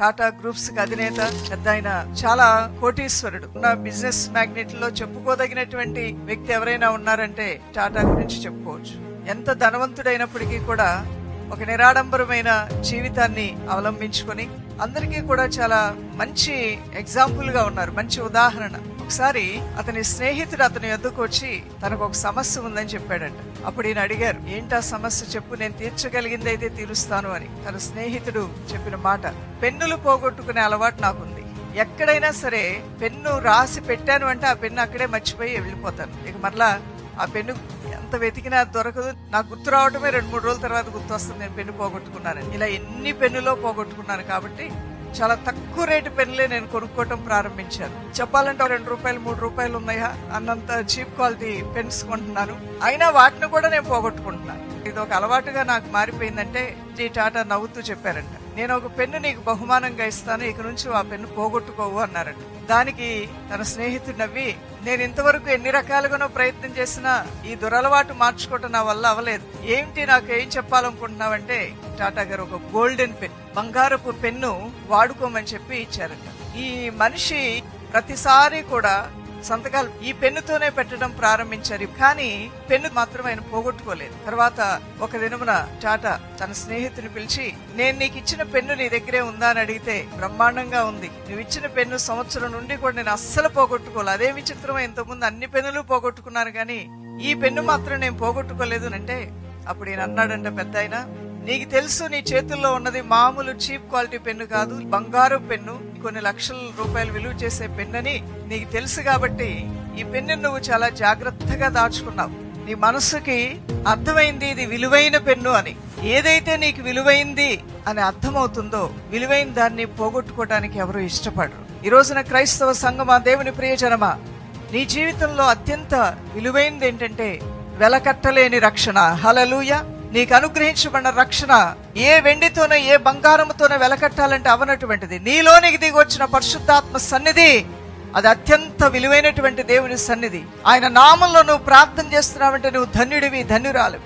Tata groups అధినేత పెద్ద ఆయన చాలా కోటీశ్వరుడు. ఉన్న బిజినెస్ మ్యాగ్నెట్లో చెప్పుకోదగినటువంటి వ్యక్తి ఎవరైనా ఉన్నారంటే టాటా గురించి చెప్పుకోవచ్చు. ఎంత ధనవంతుడైనప్పటికీ కూడా ఒక నిరాడంబరమైన జీవితాన్ని అవలంబించుకొని అందరికీ కూడా చాలా మంచి ఎగ్జాంపుల్గా ఉన్నారు మంచి ఉదాహరణ. ఒకసారి అతని స్నేహితుడు అతని ఎద్దుకు వచ్చి తనకు ఒక సమస్య ఉందని చెప్పాడంట. అప్పుడు ఈయన అడిగారు ఏంటా సమస్య? చెప్పు నేను తీర్చగలిగింది అయితే తీరుస్తాను అని. తన స్నేహితుడు చెప్పిన మాట పెన్నులు పోగొట్టుకునే అలవాటు నాకుంది. ఎక్కడైనా సరే పెన్ను రాసి పెట్టాను అంటే ఆ పెన్ను అక్కడే మర్చిపోయి వెళ్ళిపోతాను. ఇక మరలా ఆ పెన్ను ఎంత వెతికినా దొరకదు. నాకు గుర్తు రావడమే రెండు మూడు రోజుల తర్వాత గుర్తు వస్తుంది నేను పెన్ను పోగొట్టుకున్నాను ఇలా ఎన్ని పెన్నులో పోగొట్టుకున్నాను కాబట్టి చాలా తక్కువ రేటు పెన్నులే నేను కొనుక్కోవటం ప్రారంభించాను. చెప్పాలంటే రెండు రూపాయలు మూడు రూపాయలు ఉన్నాయా? అన్నంత చీప్ క్వాలిటీ పెన్స్ కొంటున్నాను. అయినా వాటిని కూడా నేను పోగొట్టుకుంటున్నాను. ఇది ఒక అలవాటుగా నాకు మారిపోయిందంటే జీ టాటా నవ్వుతూ చెప్పారంట. నేను ఒక పెన్ను నీకు బహుమానంగా ఇస్తాను ఇక నుంచి ఆ పెన్ను పోగొట్టుకోవు అన్నారంట. దానికి తన స్నేహితుడు నవ్వి నేను ఇంతవరకు ఎన్ని రకాలుగానో ప్రయత్నం చేసినా ఈ దురలవాటు మార్చుకోవటం నా వల్ల అవ్వలేదు. ఏంటి నాకు ఏం చెప్పాలనుకుంటున్నావంటే టాటా గారు ఒక గోల్డెన్ పెన్ బంగారపు పెన్ను వాడుకోమని చెప్పి ఇచ్చారంట. ఈ మనిషి ప్రతిసారి కూడా సంతకాలు ఈ పెన్నుతోనే పెట్టడం ప్రారంభించారు. కానీ పెన్ను మాత్రం ఆయన పోగొట్టుకోలేదు. తర్వాత ఒక దినమున టాటా తన స్నేహితుని పిలిచి నేను నీకు ఇచ్చిన పెన్ను నీ దగ్గరే ఉందా? అని అడిగితే బ్రహ్మాండంగా ఉంది. నువ్వు ఇచ్చిన పెన్ను సంవత్సరం నుండి కూడా నేను అస్సలు పోగొట్టుకోలేదు అదే విచిత్రమో ఇంతకుముందు అన్ని పెన్నులు పోగొట్టుకున్నాను కానీ ఈ పెన్ను మాత్రం నేను పోగొట్టుకోలేదు. అంటే అప్పుడు ఈయన అన్నాడంట పెద్ద నీకు తెలుసు నీ చేతుల్లో ఉన్నది మామూలు చీప్ క్వాలిటీ పెన్ను కాదు బంగారు పెన్ను కొన్ని లక్షల రూపాయలు విలువ చేసే పెన్నని నీకు తెలుసు కాబట్టి ఈ పెన్ను నువ్వు చాలా జాగ్రత్తగా దాచుకున్నావు. నీ మనస్సుకి అర్థమైంది ఇది విలువైన పెన్ను అని. ఏదైతే నీకు విలువైంది అని అర్థమవుతుందో విలువైన దాన్ని పోగొట్టుకోవడానికి ఎవరు ఇష్టపడరు. ఈ రోజున క్రైస్తవ సంఘమా దేవుని ప్రియజనమా నీ జీవితంలో అత్యంత విలువైనది ఏంటంటే వెలకట్టలేని రక్షణ. హలలుయ నీకు అనుగ్రహించబడిన రక్షణ ఏ వెండితోనో ఏ బంగారంతోనో వెలకట్టాలంటే అవనటువంటిది. నీలోనికి దిగి వచ్చిన పరిశుద్ధాత్మ సన్నిధి అది అత్యంత విలువైనటువంటి దేవుని సన్నిధి. ఆయన నామంలో నువ్వు ప్రార్థన చేస్తున్నావంటే నువ్వు ధన్యుడివి ధన్యురాలు